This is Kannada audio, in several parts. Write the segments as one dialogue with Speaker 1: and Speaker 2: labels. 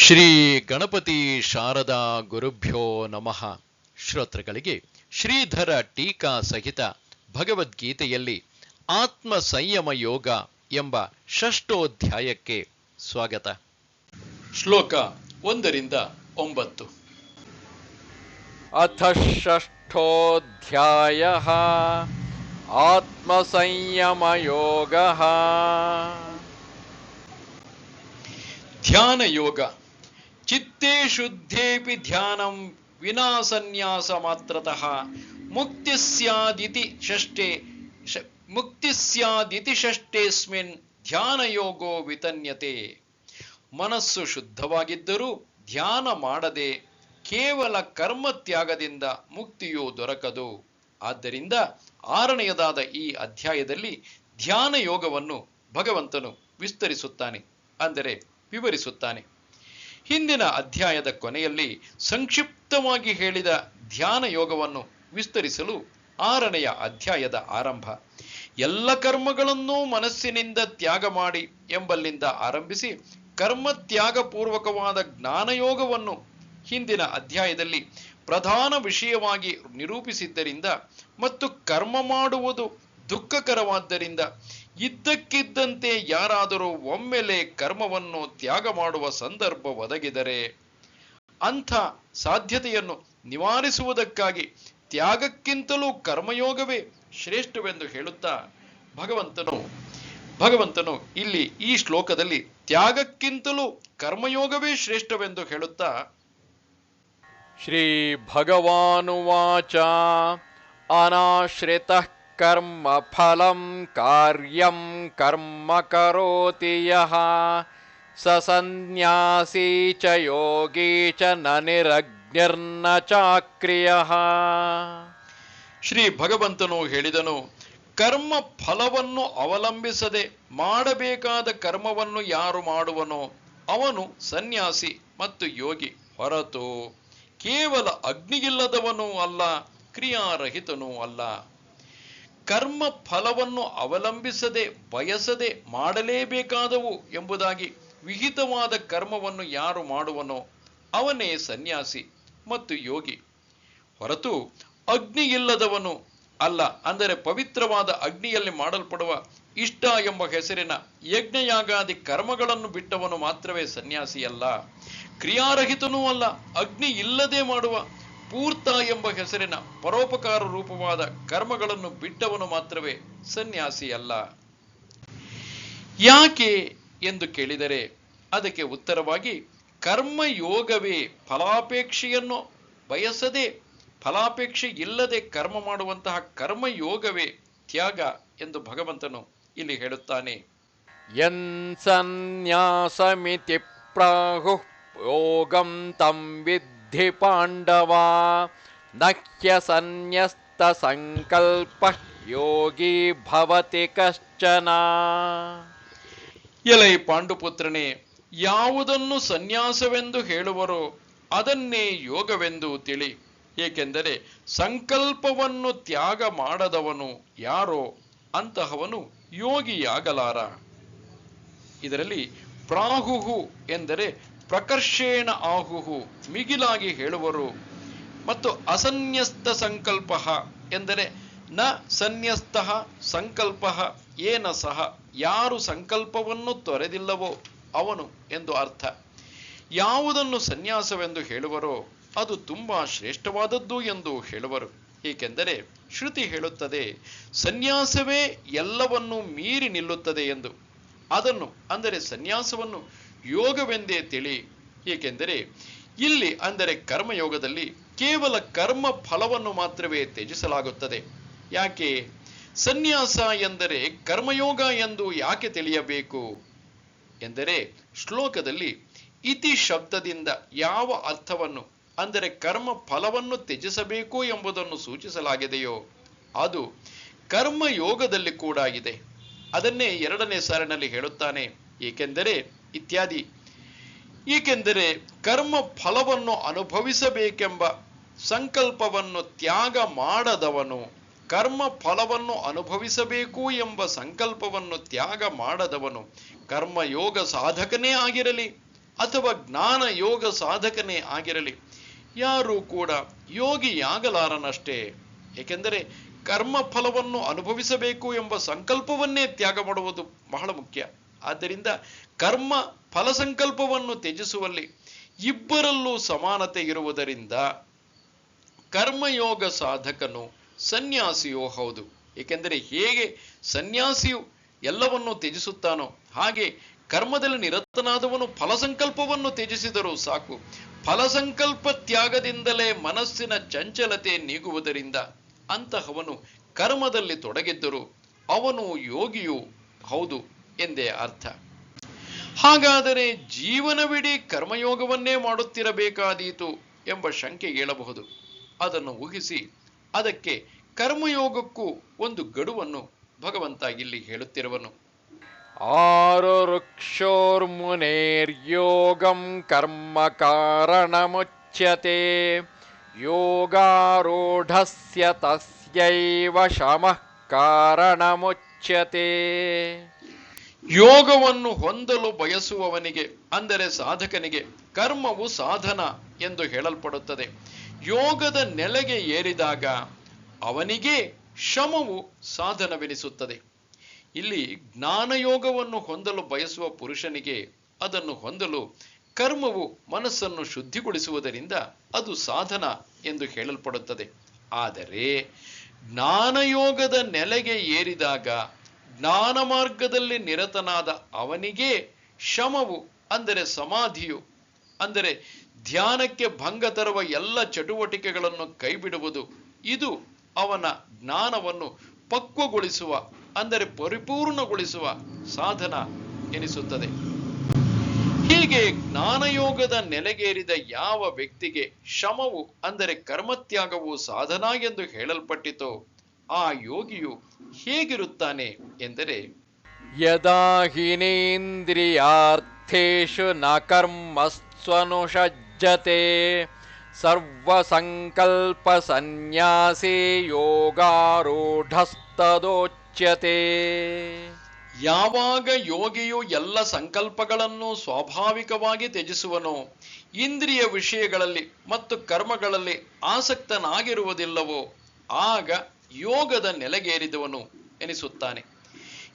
Speaker 1: ಶ್ರೀ ಗಣಪತಿ ಶಾರದಾ ಗುರುಭ್ಯೋ ನಮಃ. ಶ್ರೋತೃಗಳಿಗೆ ಶ್ರೀಧರ ಟೀಕಾ ಸಹಿತ ಭಗವದ್ಗೀತೆಯಲ್ಲಿ ಆತ್ಮ ಸಂಯಮ ಯೋಗ ಎಂಬ ಷಷ್ಟೋಧ್ಯಾಯಕ್ಕೆ ಸ್ವಾಗತ. ಶ್ಲೋಕ ಒಂದರಿಂದ ಒಂಬತ್ತು.
Speaker 2: ಅಥ ಷಷ್ಠೋಧ್ಯಾಯ ಆತ್ಮ ಸಂಯಮ ಯೋಗ.
Speaker 1: ಧ್ಯಾನ ಯೋಗ ಚಿತ್ತೇ ಶುದ್ಧೇಪಿ ಧ್ಯಾನಂ ವಿನಾ ಸನ್ಯಾಸ ಮಾತ್ರತಃ. ಮುಕ್ತಿ ಸ್ಯಾದಿತಿ ಷಷ್ಠೆ ಮುಕ್ತಿ ಸ್ಯಾದಿತಿ ಷಷ್ಠೇಸ್ಮಿನ್ ಧ್ಯಾನ ಯೋಗೋ ವಿತನ್ಯತೆ. ಮನಸ್ಸು ಶುದ್ಧವಾಗಿದ್ದರೂ ಧ್ಯಾನ ಮಾಡದೆ ಕೇವಲ ಕರ್ಮ ತ್ಯಾಗದಿಂದ ಮುಕ್ತಿಯು ದೊರಕದು. ಆದ್ದರಿಂದ ಆರನೆಯದಾದ ಈ ಅಧ್ಯಾಯದಲ್ಲಿ ಧ್ಯಾನ ಯೋಗವನ್ನು ಭಗವಂತನು ವಿಸ್ತರಿಸುತ್ತಾನೆ, ಅಂದರೆ ವಿವರಿಸುತ್ತಾನೆ. ಹಿಂದಿನ ಅಧ್ಯಾಯದ ಕೊನೆಯಲ್ಲಿ ಸಂಕ್ಷಿಪ್ತವಾಗಿ ಹೇಳಿದ ಧ್ಯಾನ ಯೋಗವನ್ನು ವಿಸ್ತರಿಸಲು ಆರನೆಯ ಅಧ್ಯಾಯದ ಆರಂಭ. ಎಲ್ಲ ಕರ್ಮಗಳನ್ನೂ ಮನಸ್ಸಿನಿಂದ ತ್ಯಾಗ ಮಾಡಿ ಎಂಬಲ್ಲಿಂದ ಆರಂಭಿಸಿ ಕರ್ಮ ತ್ಯಾಗ ಪೂರ್ವಕವಾದ ಜ್ಞಾನಯೋಗವನ್ನು ಹಿಂದಿನ ಅಧ್ಯಾಯದಲ್ಲಿ ಪ್ರಧಾನ ವಿಷಯವಾಗಿ ನಿರೂಪಿಸಿದ್ದರಿಂದ ಮತ್ತು ಕರ್ಮ ಮಾಡುವುದು ದುಃಖಕರವಾದ್ದರಿಂದ ಇದ್ದಕ್ಕಿದ್ದಂತೆ ಯಾರಾದರೂ ಒಮ್ಮೆಲೆ ಕರ್ಮವನ್ನು ತ್ಯಾಗ ಮಾಡುವ ಸಂದರ್ಭ ಒದಗಿದರೆ ಅಂಥ ಸಾಧ್ಯತೆಯನ್ನು ನಿವಾರಿಸುವುದಕ್ಕಾಗಿ ತ್ಯಾಗಕ್ಕಿಂತಲೂ ಕರ್ಮಯೋಗವೇ ಶ್ರೇಷ್ಠವೆಂದು ಹೇಳುತ್ತಾ ಭಗವಂತನು. ಭಗವಂತನು ಇಲ್ಲಿ ಈ ಶ್ಲೋಕದಲ್ಲಿ ತ್ಯಾಗಕ್ಕಿಂತಲೂ ಕರ್ಮಯೋಗವೇ ಶ್ರೇಷ್ಠವೆಂದು ಹೇಳುತ್ತಾ
Speaker 2: ಶ್ರೀ ಭಗವಾನುವಾಚ ಅನಾಶ್ರಿತಃ कर्मफलं कार्यं कर्म करोति यः स सन्न्यासी च योगी च न निरग्निर्न चाक्रियः
Speaker 1: ಶ್ರೀ ಭಗವಂತನು ಹೇಳಿದನು ಕರ್ಮ ಫಲವನ್ನು ಅವಲಂಬಿಸದೆ ಮಾಡಬೇಕಾದ ಕರ್ಮವನ್ನು ಯಾರು ಮಾಡುವನೋ ಅವನು ಸನ್ಯಾಸಿ ಮತ್ತು ಯೋಗಿ ಹೊರತು ಕೇವಲ ಅಗ್ನಿಯಿಲ್ಲದವನೂ ಅಲ್ಲ ಕ್ರಿಯಾರಹಿತನೂ ಅಲ್ಲ ಕರ್ಮ ಫಲವನ್ನು ಅವಲಂಬಿಸದೆ, ಬಯಸದೆ ಮಾಡಲೇಬೇಕಾದವು ಎಂಬುದಾಗಿ ವಿಹಿತವಾದ ಕರ್ಮವನ್ನು ಯಾರು ಮಾಡುವನೋ ಅವನೇ ಸನ್ಯಾಸಿ ಮತ್ತು ಯೋಗಿ. ಹೊರತು ಅಗ್ನಿ ಇಲ್ಲದವನು ಅಲ್ಲ, ಅಂದರೆ ಪವಿತ್ರವಾದ ಅಗ್ನಿಯಲ್ಲಿ ಮಾಡಲ್ಪಡುವ ಇಷ್ಟ ಎಂಬ ಹೆಸರಿನ ಯಜ್ಞಯಾಗಾದಿ ಕರ್ಮಗಳನ್ನು ಬಿಟ್ಟವನು ಮಾತ್ರವೇ ಸನ್ಯಾಸಿಯಲ್ಲ. ಕ್ರಿಯಾರಹಿತನೂ ಅಲ್ಲ ಅಗ್ನಿ ಇಲ್ಲದೆ ಮಾಡುವ ಪೂರ್ತ ಎಂಬ ಹೆಸರಿನ ಪರೋಪಕಾರ ರೂಪವಾದ ಕರ್ಮಗಳನ್ನು ಬಿಟ್ಟವನು ಮಾತ್ರವೇ ಸನ್ಯಾಸಿಯಲ್ಲ. ಯಾಕೆ ಎಂದು ಕೇಳಿದರೆ, ಅದಕ್ಕೆ ಉತ್ತರವಾಗಿ ಕರ್ಮಯೋಗವೇ ಫಲಾಪೇಕ್ಷೆಯನ್ನು ಬಯಸದೆ ಫಲಾಪೇಕ್ಷೆ ಇಲ್ಲದೆ ಕರ್ಮ ಮಾಡುವಂತಹ ಕರ್ಮಯೋಗವೇ ತ್ಯಾಗ ಎಂದು ಭಗವಂತನು ಇಲ್ಲಿ ಹೇಳುತ್ತಾನೆ.
Speaker 2: ಎನ್ ಸನ್ಯಾಸಮಿತಿ ಪ್ರಾಹು ಯೋಗಂ ತಂ ವಿದ್ ಸಿದ್ಧಿ ಪಾಂಡವಾ ನಖ್ಯಸನ್ಯಸ್ತಸಂಕಲ್ಪ ಯೋಗಿ ಭವತಿ ಕಶ್ಚನ.
Speaker 1: ಎಲೈ ಪಾಂಡುಪುತ್ರನೇ, ಯಾವುದನ್ನು ಸನ್ಯಾಸವೆಂದು ಹೇಳುವರೋ ಅದನ್ನೇ ಯೋಗವೆಂದು ತಿಳಿ. ಏಕೆಂದರೆ ಸಂಕಲ್ಪವನ್ನು ತ್ಯಾಗ ಮಾಡದವನು ಯಾರೋ ಅಂತಹವನು ಯೋಗಿಯಾಗಲಾರ. ಇದರಲ್ಲಿ ಪ್ರಾಹುಹು ಎಂದರೆ ಪ್ರಕರ್ಷೇಣ ಆಹುಹು, ಮಿಗಿಲಾಗಿ ಹೇಳುವರು. ಮತ್ತು ಅಸನ್ಯಸ್ತ ಸಂಕಲ್ಪ ಎಂದರೆ ನ ಸನ್ಯಸ್ತ ಸಂಕಲ್ಪ, ಏನ ಸಹ, ಯಾರು ಸಂಕಲ್ಪವನ್ನು ತೊರೆದಿಲ್ಲವೋ ಅವನು ಎಂದು ಅರ್ಥ. ಯಾವುದನ್ನು ಸನ್ಯಾಸವೆಂದು ಹೇಳುವರೋ, ಅದು ತುಂಬಾ ಶ್ರೇಷ್ಠವಾದದ್ದು ಎಂದು ಹೇಳುವರು. ಏಕೆಂದರೆ ಶ್ರುತಿ ಹೇಳುತ್ತದೆ, ಸನ್ಯಾಸವೇ ಎಲ್ಲವನ್ನೂ ಮೀರಿ ನಿಲ್ಲುತ್ತದೆ ಎಂದು. ಅದನ್ನು, ಅಂದರೆ ಸನ್ಯಾಸವನ್ನು ಯೋಗವೆಂದೇ ತಿಳಿ. ಏಕೆಂದರೆ ಇಲ್ಲಿ ಅಂದರೆ ಕರ್ಮಯೋಗದಲ್ಲಿ ಕೇವಲ ಕರ್ಮ ಫಲವನ್ನು ಮಾತ್ರವೇ ತ್ಯಜಿಸಲಾಗುತ್ತದೆ. ಯಾಕೆ? ಸನ್ಯಾಸ ಎಂದರೆ ಕರ್ಮಯೋಗ ಎಂದು ಯಾಕೆ ತಿಳಿಯಬೇಕು? ಎಂದರೆ ಶ್ಲೋಕದಲ್ಲಿ ಇತಿ ಶಬ್ದದಿಂದ ಯಾವ ಅರ್ಥವನ್ನು ಅಂದರೆ ಕರ್ಮ ಫಲವನ್ನು ತ್ಯಜಿಸಬೇಕು ಎಂಬುದನ್ನು ಸೂಚಿಸಲಾಗಿದೆಯೋ, ಅದು ಕರ್ಮಯೋಗದಲ್ಲಿ ಕೂಡ ಇದೆ. ಅದನ್ನೇ ಎರಡನೇ ಸಾರಿನಲ್ಲಿ ಹೇಳುತ್ತಾನೆ. ಏಕೆಂದರೆ ಇತ್ಯಾದಿ. ಏಕೆಂದರೆ ಕರ್ಮ ಫಲವನ್ನು ಅನುಭವಿಸಬೇಕೆಂಬ ಸಂಕಲ್ಪವನ್ನು ತ್ಯಾಗ ಮಾಡದವನು ಕರ್ಮ ಫಲವನ್ನು ಅನುಭವಿಸಬೇಕು ಎಂಬ ಸಂಕಲ್ಪವನ್ನು ತ್ಯಾಗ ಮಾಡದವನು ಕರ್ಮಯೋಗ ಸಾಧಕನೇ ಆಗಿರಲಿ ಅಥವಾ ಜ್ಞಾನ ಯೋಗ ಸಾಧಕನೇ ಆಗಿರಲಿ, ಯಾರೂ ಕೂಡ ಯೋಗಿಯಾಗಲಾರನಷ್ಟೇ. ಏಕೆಂದರೆ ಕರ್ಮ ಫಲವನ್ನು ಅನುಭವಿಸಬೇಕು ಎಂಬ ಸಂಕಲ್ಪವನ್ನೇ ತ್ಯಾಗ ಮಾಡುವುದು ಬಹಳ ಮುಖ್ಯ. ಆದ್ದರಿಂದ ಕರ್ಮ ಫಲಸಂಕಲ್ಪವನ್ನು ತ್ಯಜಿಸುವಲ್ಲಿ ಇಬ್ಬರಲ್ಲೂ ಸಮಾನತೆ ಇರುವುದರಿಂದ ಕರ್ಮಯೋಗ ಸಾಧಕನು ಸನ್ಯಾಸಿಯೋ ಹೌದು. ಏಕೆಂದರೆ ಹೇಗೆ ಸನ್ಯಾಸಿಯು ಎಲ್ಲವನ್ನು ತ್ಯಜಿಸುತ್ತಾನೋ, ಹಾಗೆ ಕರ್ಮದಲ್ಲಿ ನಿರತನಾದವನು ಫಲಸಂಕಲ್ಪವನ್ನು ತ್ಯಜಿಸಿದರೂ ಸಾಕು. ಫಲಸಂಕಲ್ಪ ತ್ಯಾಗದಿಂದಲೇ ಮನಸ್ಸಿನ ಚಂಚಲತೆ ನೀಗುವುದರಿಂದ ಅಂತಹವನು ಕರ್ಮದಲ್ಲಿ ತೊಡಗಿದ್ದರು ಅವನು ಯೋಗಿಯು ಹೌದು. ಎಂದೇ ಅರ್ಥ. ಹಾಗಾದರೆ ಜೀವನವಿಡೀ ಕರ್ಮಯೋಗವನ್ನೇ ಮಾಡುತ್ತಿರಬೇಕಾದೀತು ಎಂಬ ಶಂಕೆ ಹೇಳಬಹುದು ಅದನ್ನು ಊಹಿಸಿ, ಅದಕ್ಕೆ ಕರ್ಮಯೋಗಕ್ಕೂ ಒಂದು ಗಡುವನ್ನು ಭಗವಂತ ಇಲ್ಲಿ ಹೇಳುತ್ತಿರುವನು.
Speaker 2: ಆರುರುಕ್ಷೋರ್ಮುನೇರ್ಯೋಗಂ ಕರ್ಮ ಕಾರಣಮುಚ್ಯತೆ, ಯೋಗಾರೂಢಸ್ಯ ತಸ್ಯೈವ ಶಮಃ ಕಾರಣಮುಚ್ಯತೆ.
Speaker 1: ಯೋಗವನ್ನು ಹೊಂದಲು ಬಯಸುವವನಿಗೆ, ಅಂದರೆ ಸಾಧಕನಿಗೆ, ಕರ್ಮವು ಸಾಧನ ಎಂದು ಹೇಳಲ್ಪಡುತ್ತದೆ. ಯೋಗದ ನೆಲೆಗೆ ಏರಿದಾಗ ಅವನಿಗೆ ಶ್ರಮವು ಸಾಧನವೆನಿಸುತ್ತದೆ. ಇಲ್ಲಿ ಜ್ಞಾನಯೋಗವನ್ನು ಹೊಂದಲು ಬಯಸುವ ಪುರುಷನಿಗೆ ಅದನ್ನು ಹೊಂದಲು ಕರ್ಮವು ಮನಸ್ಸನ್ನು ಶುದ್ಧಿಗೊಳಿಸುವುದರಿಂದ ಅದು ಸಾಧನ ಎಂದು ಹೇಳಲ್ಪಡುತ್ತದೆ. ಆದರೆ ಜ್ಞಾನಯೋಗದ ನೆಲೆಗೆ ಏರಿದಾಗ ಜ್ಞಾನ ಮಾರ್ಗದಲ್ಲಿ ನಿರತನಾದ ಅವನಿಗೆ ಶಮವು, ಅಂದರೆ ಸಮಾಧಿಯು, ಅಂದರೆ ಧ್ಯಾನಕ್ಕೆ ಭಂಗ ತರುವ ಎಲ್ಲ ಚಟುವಟಿಕೆಗಳನ್ನು ಕೈಬಿಡುವುದು. ಇದು ಅವನ ಜ್ಞಾನವನ್ನು ಪಕ್ವಗೊಳಿಸುವ, ಅಂದರೆ ಪರಿಪೂರ್ಣಗೊಳಿಸುವ ಸಾಧನ ಎನಿಸುತ್ತದೆ. ಹೀಗೆ ಜ್ಞಾನಯೋಗದ ನೆಲೆಗೇರಿದ ಯಾವ ವ್ಯಕ್ತಿಗೆ ಶಮವು, ಅಂದರೆ ಕರ್ಮತ್ಯಾಗವು ಸಾಧನ ಎಂದು ಹೇಳಲ್ಪಟ್ಟಿತೋ ಆ ಯೋಗಿಯು ಹೇಗಿರುತ್ತಾನೆ ಎಂದರೆ
Speaker 2: ಯದಾ ಹಿನೇಂದ್ರಿಯಾರ್ಥೇಷು ನ ಕರ್ಮಸ್ವನುಷಜ್ಜತೆ ಸರ್ವಸಂಕಲ್ಪ ಸನ್ಯಾಸಿ ಯೋಗಾರೂಢಸ್ತದೋಚ್ಯತೆ.
Speaker 1: ಯಾವಾಗ ಯೋಗಿಯು ಎಲ್ಲ ಸಂಕಲ್ಪಗಳನ್ನು ಸ್ವಾಭಾವಿಕವಾಗಿ ತ್ಯಜಿಸುವನೋ ಇಂದ್ರಿಯ ವಿಷಯಗಳಲ್ಲಿ ಮತ್ತು ಕರ್ಮಗಳಲ್ಲಿ ಆಸಕ್ತನಾಗಿರುವುದಿಲ್ಲವೋ ಆಗ ಯೋಗದ ನೆಲೆಗೇರಿದವನು ಎನಿಸುತ್ತಾನೆ.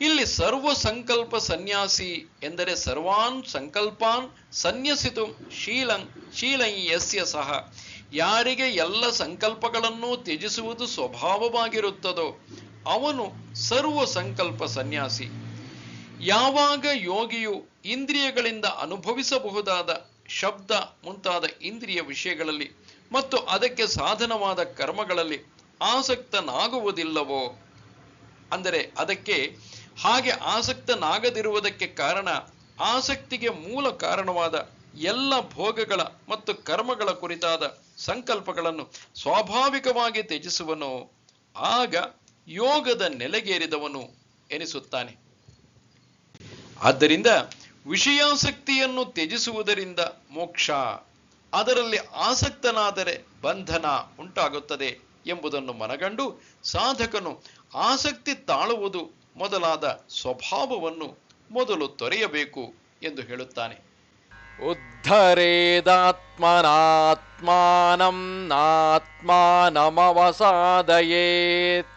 Speaker 1: ಇಲ್ಲಿ ಸರ್ವ ಸಂಕಲ್ಪ ಸನ್ಯಾಸಿ ಎಂದರೆ ಸರ್ವಾನ್ ಸಂಕಲ್ಪಾನ್ ಸನ್ಯಸಿತು ಶೀಲಂ ಶೀಲಂ ಯಸ್ಯ ಸಹ. ಯಾರಿಗೆ ಎಲ್ಲ ಸಂಕಲ್ಪಗಳನ್ನು ತ್ಯಜಿಸುವುದು ಸ್ವಭಾವವಾಗಿರುತ್ತದೋ ಅವನು ಸರ್ವ ಸಂಕಲ್ಪ ಸನ್ಯಾಸಿ. ಯಾವಾಗ ಯೋಗಿಯು ಇಂದ್ರಿಯಗಳಿಂದ ಅನುಭವಿಸಬಹುದಾದ ಶಬ್ದ ಮುಂತಾದ ಇಂದ್ರಿಯ ವಿಷಯಗಳಲ್ಲಿ ಮತ್ತು ಅದಕ್ಕೆ ಸಾಧನವಾದ ಕರ್ಮಗಳಲ್ಲಿ ಆಸಕ್ತನಾಗುವುದಿಲ್ಲವೋ? ಅಂದರೆ ಅದಕ್ಕೆ ಹಾಗೆ ಆಸಕ್ತನಾಗದಿರುವುದಕ್ಕೆ ಕಾರಣ ಆಸಕ್ತಿಗೆ ಮೂಲ ಕಾರಣವಾದ ಎಲ್ಲ ಭೋಗಗಳ ಮತ್ತು ಕರ್ಮಗಳ ಕುರಿತಾದ ಸಂಕಲ್ಪಗಳನ್ನು ಸ್ವಾಭಾವಿಕವಾಗಿ ತ್ಯಜಿಸುವನು. ಆಗ ಯೋಗದ ನೆಲೆಗೇರಿದವನು ಎನಿಸುತ್ತಾನೆ. ಆದ್ದರಿಂದ ವಿಷಯಾಸಕ್ತಿಯನ್ನು ತ್ಯಜಿಸುವುದರಿಂದ ಮೋಕ್ಷ, ಅದರಲ್ಲಿ ಆಸಕ್ತನಾದರೆ ಬಂಧನ ಉಂಟಾಗುತ್ತದೆ. ಎಂಬುದನ್ನು ಮನಗಂಡು ಸಾಧಕನು ಆಸಕ್ತಿ ತಾಳುವುದು ಮೊದಲಾದ ಸ್ವಭಾವವನ್ನು ಮೊದಲು ತೊರೆಯಬೇಕು ಎಂದು ಹೇಳುತ್ತಾನೆ.
Speaker 2: ಉದ್ಧರೇದಾತ್ಮನಾತ್ಮಾನಂ ನಾತ್ಮಾನಮವಸಾದಯೇತ್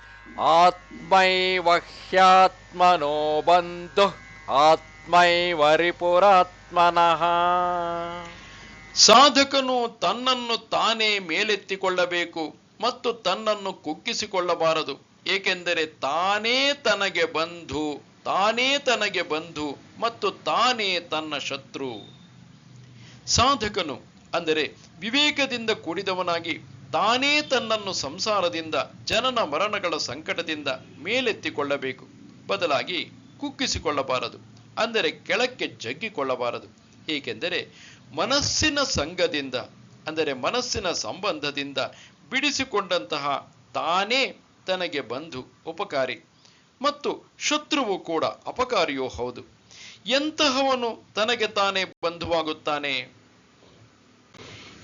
Speaker 2: ಆತ್ಮೈವ ಹ್ಯಾತ್ಮನೋ ಬಂಧು ಆತ್ಮೈವ ರಿಪುರಾತ್ಮನಃ.
Speaker 1: ಸಾಧಕನು ತನ್ನನ್ನು ತಾನೇ ಮೇಲೆತ್ತಿಕೊಳ್ಳಬೇಕು. ಮತ್ತು ತನ್ನನ್ನು ಕುಗ್ಗಿಸಿಕೊಳ್ಳಬಾರದು. ಏಕೆಂದರೆ ತಾನೇ ತನಗೆ ಬಂಧು, ತಾನೇ ತನಗೆ ಬಂಧು ಮತ್ತು ತಾನೇ ತನ್ನ ಶತ್ರು. ಸಾಧಕನು ಅಂದರೆ ವಿವೇಕದಿಂದ ಕೂಡಿದವನಾಗಿ ತಾನೇ ತನ್ನನ್ನು ಸಂಸಾರದಿಂದ, ಜನನ ಮರಣಗಳ ಸಂಕಟದಿಂದ ಮೇಲೆತ್ತಿಕೊಳ್ಳಬೇಕು. ಬದಲಾಗಿ ಕುಕ್ಕಿಸಿಕೊಳ್ಳಬಾರದು ಅಂದರೆ ಕೆಳಕ್ಕೆ ಜಗ್ಗಿಕೊಳ್ಳಬಾರದು. ಏಕೆಂದರೆ ಮನಸ್ಸಿನ ಸಂಘದಿಂದ, ಅಂದರೆ ಮನಸ್ಸಿನ ಸಂಬಂಧದಿಂದ ಬಿಡಿಸಿಕೊಂಡಂತಹ ತಾನೇ ತನಗೆ ಬಂಧು ಉಪಕಾರಿ ಮತ್ತು ಶತ್ರುವು ಕೂಡ ಅಪಕಾರಿಯೂ ಹೌದು. ಎಂತಹವನು ತನಗೆ ತಾನೇ ಬಂಧುವಾಗುತ್ತಾನೆ?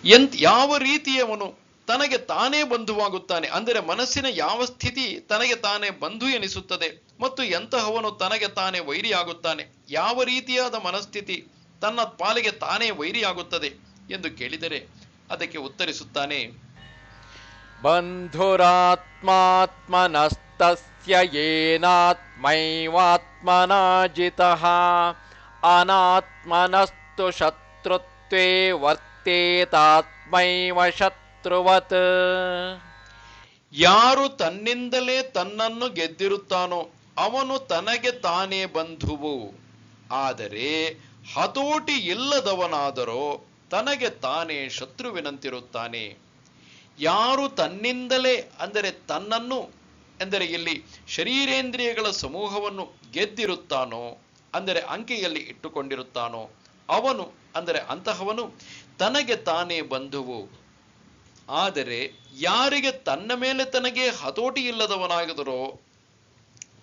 Speaker 1: ಎಂತ್ ಯಾವ ರೀತಿಯವನು ತನಗೆ ತಾನೇ ಬಂಧುವಾಗುತ್ತಾನೆ? ಅಂದರೆ ಮನಸ್ಸಿನ ಯಾವ ಸ್ಥಿತಿ ತನಗೆ ತಾನೇ ಬಂಧು ಎನಿಸುತ್ತದೆ ಮತ್ತು ಎಂತಹವನು ತನಗೆ ತಾನೇ ವೈರಿಯಾಗುತ್ತಾನೆ? ಯಾವ ರೀತಿಯಾದ ಮನಸ್ಥಿತಿ ತನ್ನ ಪಾಲಿಗೆ ತಾನೇ ವೈರಿಯಾಗುತ್ತದೆ ಎಂದು ಕೇಳಿದರೆ ಅದಕ್ಕೆ ಉತ್ತರಿಸುತ್ತಾನೆ.
Speaker 2: बन्धुरात्मात्मनस्तस्य येनात्मैवात्मना जितः अनात्मनस्तु शत्रुत्वे वर्तेतात्मैव शत्रुवत्
Speaker 1: ಯಾರು ತನ್ನಿಂದಲೇ ತನ್ನನ್ನು ಗೆದ್ದಿರುತ್ತಾನೋ ಅವನು ತನಗೆ ತಾನೇ ಬಂಧುವು ಆದರೆ ಹತೋಟಿ ಇಲ್ಲದವನಾದರೋ ತನಗೆ ತಾನೇ ಶತ್ರುವಿನಂತಿರುತ್ತಾನೆ ಯಾರು ತನ್ನಿಂದಲೇ, ಅಂದರೆ ತನ್ನನ್ನು ಎಂದರೆ ಇಲ್ಲಿ ಶರೀರೇಂದ್ರಿಯಗಳ ಸಮೂಹವನ್ನು ಗೆದ್ದಿರುತ್ತಾನೋ, ಅಂದರೆ ಅಂಕೆಯಲ್ಲಿ ಇಟ್ಟುಕೊಂಡಿರುತ್ತಾನೋ, ಅವನು, ಅಂದರೆ ಅಂತಹವನು ತನಗೆ ತಾನೇ ಬಂಧುವು. ಆದರೆ ಯಾರಿಗೆ ತನ್ನ ಮೇಲೆ ತನಗೆ ಹತೋಟಿ ಇಲ್ಲದವನಾಗಿದರೋ,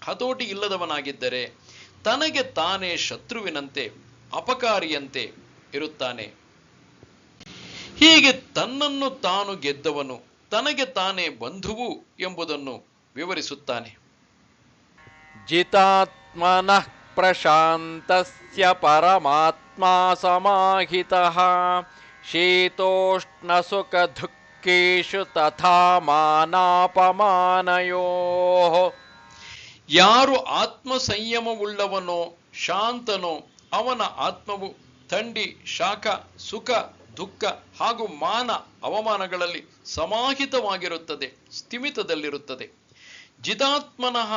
Speaker 1: ಹತೋಟಿ ಇಲ್ಲದವನಾಗಿದ್ದರೆ ತನಗೆ ತಾನೇ ಶತ್ರುವಿನಂತೆ, ಅಪಕಾರಿಯಂತೆ ಇರುತ್ತಾನೆ. ಹೀಗೆ ತನ್ನನ್ನು ತಾನು ಗೆದ್ದವನು ತನಗೆ ತಾನೇ ಬಂಧುವು ಎಂಬುದನ್ನು ವಿವರಿಸುತ್ತಾನೆ.
Speaker 2: ಜಿತಾತ್ಮನಃ ಪ್ರಶಾಂತಸ್ಯ ಪರಮಾತ್ಮ ಸಮಾಹಿತಃ. ಶೀತೋಷ್ಣ ಸುಖ ದುಃಖೇಶು ತಥಾ
Speaker 1: ಯಾರು ಆತ್ಮ ಸಂಯಮವುಳ್ಳವನೋ ಶಾಂತನೋ ಅವನ ಆತ್ಮವು ಥಂಡಿ ಶಾಖ ಸುಖ ದುಃಖ ಹಾಗೂ ಮಾನ ಅವಮಾನಗಳಲ್ಲಿ ಸಮಾಹಿತವಾಗಿರುತ್ತದೆ, ಸ್ಥಿಮಿತದಲ್ಲಿರುತ್ತದೆ. ಜಿತಾತ್ಮನಃ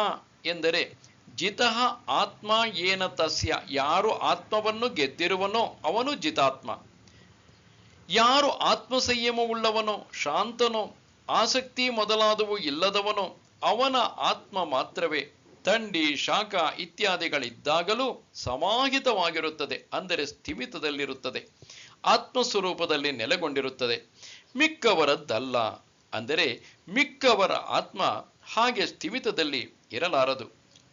Speaker 1: ಎಂದರೆ, ಜಿತಃ ಆತ್ಮ ಏನ ತಸ್ಯ, ಯಾರು ಆತ್ಮವನ್ನು ಗೆದ್ದಿರುವನೋ ಅವನು ಜಿತಾತ್ಮ. ಯಾರು ಆತ್ಮ ಸಂಯಮವುಳ್ಳವನೋ ಶಾಂತನೋ, ಆಸಕ್ತಿ ಮೊದಲಾದವು ಇಲ್ಲದವನೋ, ಅವನ ಆತ್ಮ ಮಾತ್ರವೇ. ಥಂಡಿ, ಶಾಖ ಇತ್ಯಾದಿಗಳಿದ್ದಾಗಲೂ ಸಮಾಹಿತವಾಗಿರುತ್ತದೆ, ಅಂದರೆ ಸ್ಥಿಮಿತದಲ್ಲಿರುತ್ತದೆ. ಆತ್ಮಸ್ವರೂಪದಲ್ಲಿ ನೆಲೆಗೊಂಡಿರುತ್ತದೆ. ಮಿಕ್ಕವರದ್ದಲ್ಲ ಅಂದರೆ ಮಿಕ್ಕವರ ಆತ್ಮ ಹಾಗೆ ಸ್ಥಿಮಿತದಲ್ಲಿ ಇರಲಾರದು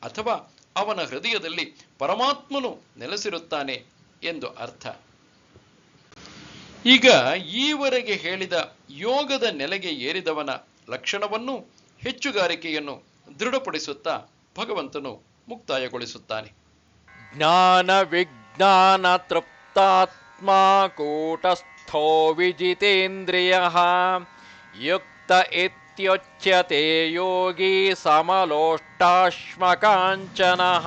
Speaker 1: ಅಥವಾ ಅವನ ಹೃದಯದಲ್ಲಿ ಪರಮಾತ್ಮನು ನೆಲೆಸಿರುತ್ತಾನೆ ಎಂದು ಅರ್ಥ. ಈಗ ಈವರೆಗೆ ಹೇಳಿದ ಯೋಗದ ನೆಲೆಗೆ ಏರಿದವನ ಲಕ್ಷಣವನ್ನು ಹೆಚ್ಚುಗಾರಿಕೆಯನ್ನು ದೃಢಪಡಿಸುತ್ತಾ ಭಗವಂತನು ಮುಕ್ತಾಯಗೊಳಿಸುತ್ತಾನೆ.
Speaker 2: ज्ञानविज्ञानतृप्तात्मा कूटस्थो विजितेन्द्रियः युक्त इत्युच्यते योगी समलोष्टाश्मकाञ्चनः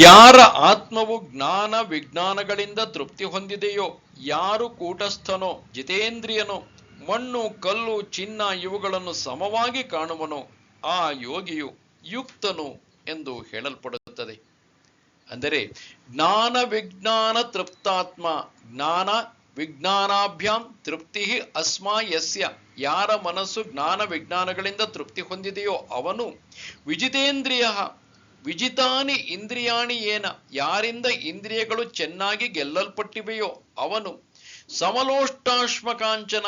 Speaker 1: ಯಾರ ಆತ್ಮವು ಜ್ಞಾನ ವಿಜ್ಞಾನಗಳಿಂದ ತೃಪ್ತಿ ಹೊಂದಿದೆಯೋ ಯಾರು ಕೂಟಸ್ಥನೋ ಜಿತೇಂದ್ರಿಯನೋ ಮಣ್ಣು ಕಲ್ಲು ಚಿನ್ನ ಇವುಗಳನ್ನು ಸಮವಾಗಿ ಕಾಣುವನೋ ಆ ಯೋಗಿಯು ಯುಕ್ತನು ಎಂದು ಹೇಳಲ್ಪಡುತ್ತದೆ ಅಂದರೆ ಜ್ಞಾನ ವಿಜ್ಞಾನ ತೃಪ್ತಾತ್ಮ, ಜ್ಞಾನ ವಿಜ್ಞಾನಾಭ್ಯಾಂ ತೃಪ್ತಿ ಅಸ್ಮಾ ಯಸ್ಯ. ಯಾರ ಮನಸ್ಸು ಜ್ಞಾನ ವಿಜ್ಞಾನಗಳಿಂದ ತೃಪ್ತಿ ಹೊಂದಿದೆಯೋ ಅವನು ವಿಜಿತೇಂದ್ರಿಯ, ವಿಜಿತಾನಿ ಇಂದ್ರಿಯಾಣಿ ಏನ, ಯಾರಿಂದ ಇಂದ್ರಿಯಗಳು ಚೆನ್ನಾಗಿ ಗೆಲ್ಲಲ್ಪಟ್ಟಿವೆಯೋ ಅವನು ಸಮಲೋಷ್ಟಾಶ್ಮ ಕಾಂಚನ,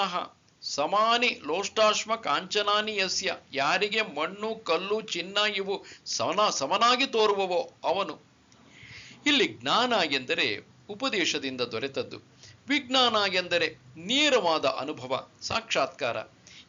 Speaker 1: ಸಮಾನಿ ಲೋಷ್ಟಾಶ್ಮ ಕಾಂಚನಾನಿ ಯಸ್ಯ. ಯಾರಿಗೆ ಮಣ್ಣು, ಕಲ್ಲು, ಚಿನ್ನ ಇವು ಸಮನ, ಸಮನಾಗಿ ತೋರುವವೋ ಅವನು ಇಲ್ಲಿ ಜ್ಞಾನ ಎಂದರೆ ಉಪದೇಶದಿಂದ ದೊರೆತದ್ದು. ವಿಜ್ಞಾನ ಎಂದರೆ ನೇರವಾದ ಅನುಭವ, ಸಾಕ್ಷಾತ್ಕಾರ.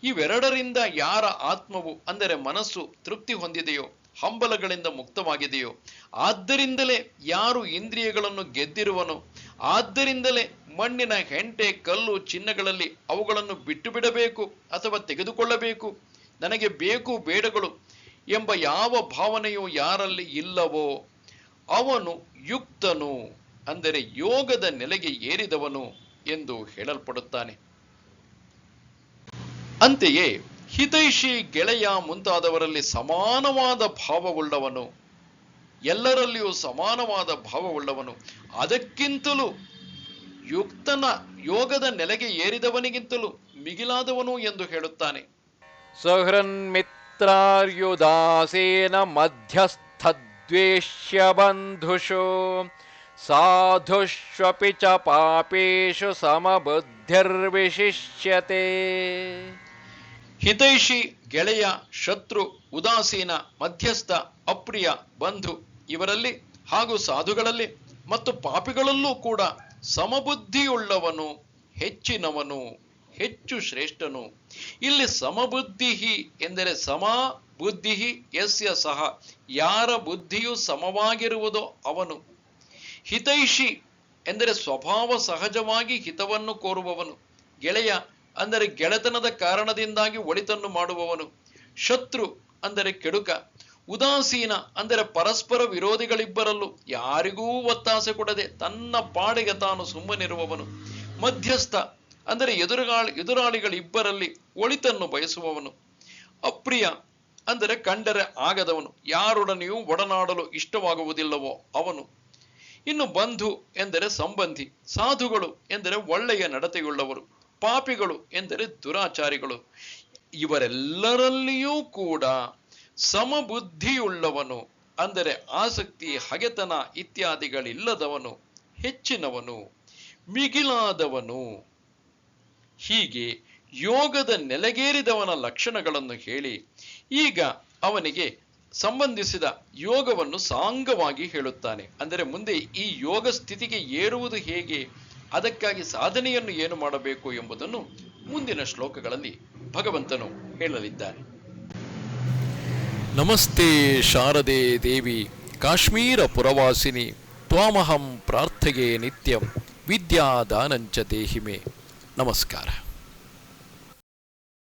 Speaker 1: ಇವೆರಡರಿಂದ ಯಾರ ಆತ್ಮವು ಅಂದರೆ ಮನಸ್ಸು ತೃಪ್ತಿ ಹೊಂದಿದೆಯೋ, ಹಂಬಲಗಳಿಂದ ಮುಕ್ತವಾಗಿದೆಯೋ, ಆದ್ದರಿಂದಲೇ ಯಾರು ಇಂದ್ರಿಯಗಳನ್ನು ಗೆದ್ದಿರುವನೋ, ಆದ್ದರಿಂದಲೇ ಮಣ್ಣಿನ ಹೆಂಟೆ, ಕಲ್ಲು, ಚಿನ್ನಗಳಲ್ಲಿ ಅವುಗಳನ್ನು ಬಿಟ್ಟು ಬಿಡಬೇಕು ಅಥವಾ ತೆಗೆದುಕೊಳ್ಳಬೇಕು, ನನಗೆ ಬೇಕು ಬೇಡಗಳು ಎಂಬ ಯಾವ ಭಾವನೆಯು ಯಾರಲ್ಲಿ ಇಲ್ಲವೋ ಅವನು ಯುಕ್ತನು ಅಂದರೆ ಯೋಗದ ನೆಲೆಗೆ ಏರಿದವನು ಎಂದು ಹೇಳಲ್ಪಡುತ್ತಾನೆ. ಅಂತೆಯೇ ಹಿತೈಷಿ ಗೆಳೆಯ ಮುಂತಾದವರಲ್ಲಿ ಸಮಾನವಾದ ಭಾವವುಳ್ಳವನು, ಎಲ್ಲರಲ್ಲಿಯೂ ಸಮಾನವಾದ ಭಾವವುಳ್ಳವನು. ಅದಕ್ಕಿಂತಲೂ ಯುಕ್ತನ ಯೋಗದ ನೆಲೆಗೆ ಏರಿದವನಿಗಿಂತಲೂ ಮಿಗಿಲಾದವನು ಎಂದು ಹೇಳುತ್ತಾನೆ.
Speaker 2: ಸಹೃನ್ಮಿತ್ರಾರ್ಯುದಾಸೇನ ಮಧ್ಯಸ್ಥದ್ बन्धुषु साधुष्वपि च पापेषु समबुद्धिर्विशिष्यते
Speaker 1: ಹಿತೈಷಿ ಗೆಳೆಯ ಶತ್ರು ಉದಾಸೀನ ಮಧ್ಯಸ್ಥ ಅಪ್ರಿಯ ಬಂಧು ಇವರಲ್ಲಿ ಹಾಗೂ ಸಾಧುಗಳಲ್ಲಿ ಮತ್ತು ಪಾಪಿಗಳಲ್ಲೂ ಕೂಡ ಸಮಬುದ್ಧಿಯುಳ್ಳವನು ಹೆಚ್ಚಿನವನು ಹೆಚ್ಚು ಶ್ರೇಷ್ಠನು ಇಲ್ಲಿ ಸಮಬುದ್ಧಿ ಎಂದರೆ ಸಮ ಬುದ್ಧಿ ಯಸ್ಯ ಸಹ. ಯಾರ ಬುದ್ಧಿಯು ಸಮವಾಗಿರುವುದೋ ಅವನು. ಹಿತೈಷಿ ಎಂದರೆ ಸ್ವಭಾವ ಸಹಜವಾಗಿ ಹಿತವನ್ನು ಕೋರುವವನು. ಗೆಳೆಯ ಅಂದರೆ ಗೆಳೆತನದ ಕಾರಣದಿಂದಾಗಿ ಒಳಿತನ್ನು ಮಾಡುವವನು. ಶತ್ರು ಅಂದರೆ ಕೆಡುಕ. ಉದಾಸೀನ ಅಂದರೆ ಪರಸ್ಪರ ವಿರೋಧಿಗಳಿಬ್ಬರಲ್ಲೂ ಯಾರಿಗೂ ಒತ್ತಾಸೆ ಕೊಡದೆ ತನ್ನ ಪಾಡಿಗೆ ತಾನು ಸುಮ್ಮನಿರುವವನು. ಮಧ್ಯಸ್ಥ ಅಂದರೆ ಎದುರುಗಾಳಿ, ಎದುರಾಳಿಗಳಿಬ್ಬರಲ್ಲಿ ಒಳಿತನ್ನು ಬಯಸುವವನು. ಅಪ್ರಿಯ ಅಂದರೆ ಕಂಡರೆ ಆಗದವನು. ಯಾರೊಡನೆಯೂ ಒಡನಾಡಲು ಇಷ್ಟವಾಗುವುದಿಲ್ಲವೋ ಅವನು. ಇನ್ನು ಬಂಧು ಎಂದರೆ ಸಂಬಂಧಿ, ಸಾಧುಗಳು ಎಂದರೆ ಒಳ್ಳೆಯ ನಡತೆಯುಳ್ಳವರು, ಪಾಪಿಗಳು ಎಂದರೆ ದುರಾಚಾರಿಗಳು. ಇವರೆಲ್ಲರಲ್ಲಿಯೂ ಕೂಡ ಸಮಬುದ್ಧಿಯುಳ್ಳವನು, ಅಂದರೆ ಆಸಕ್ತಿ, ಹಗೆತನ ಇತ್ಯಾದಿಗಳಿಲ್ಲದವನು, ಹೆಚ್ಚಿನವನು, ಮಿಗಿಲಾದವನು. ಹೀಗೆ ಯೋಗದ ನೆಲೆಗೇರಿದವನ ಲಕ್ಷಣಗಳನ್ನು ಹೇಳಿ, ಈಗ ಅವನಿಗೆ ಸಂಬಂಧಿಸಿದ ಯೋಗವನ್ನು ಸಾಂಗವಾಗಿ ಹೇಳುತ್ತಾನೆ. ಅಂದರೆ ಮುಂದೆ ಈ ಯೋಗ ಸ್ಥಿತಿಗೆ ಏರುವುದು ಹೇಗೆ, ಅದಕ್ಕಾಗಿ ಸಾಧನೆಯನ್ನು ಏನು ಮಾಡಬೇಕು ಎಂಬುದನ್ನು ಮುಂದಿನ ಶ್ಲೋಕಗಳಲ್ಲಿ ಭಗವಂತನು ಹೇಳಲಿದ್ದಾನೆ.
Speaker 2: ನಮಸ್ತೆ ಶಾರದೆ ದೇವಿ, ಕಾಶ್ಮೀರ ಪುರವಾಸಿನಿ, ತ್ವಾಮಹಂ ಪ್ರಾರ್ಥಗೆ ನಿತ್ಯಂ, ವಿದ್ಯಾದಾನಂಚ ದೇಹಿಮೆ. ನಮಸ್ಕಾರ.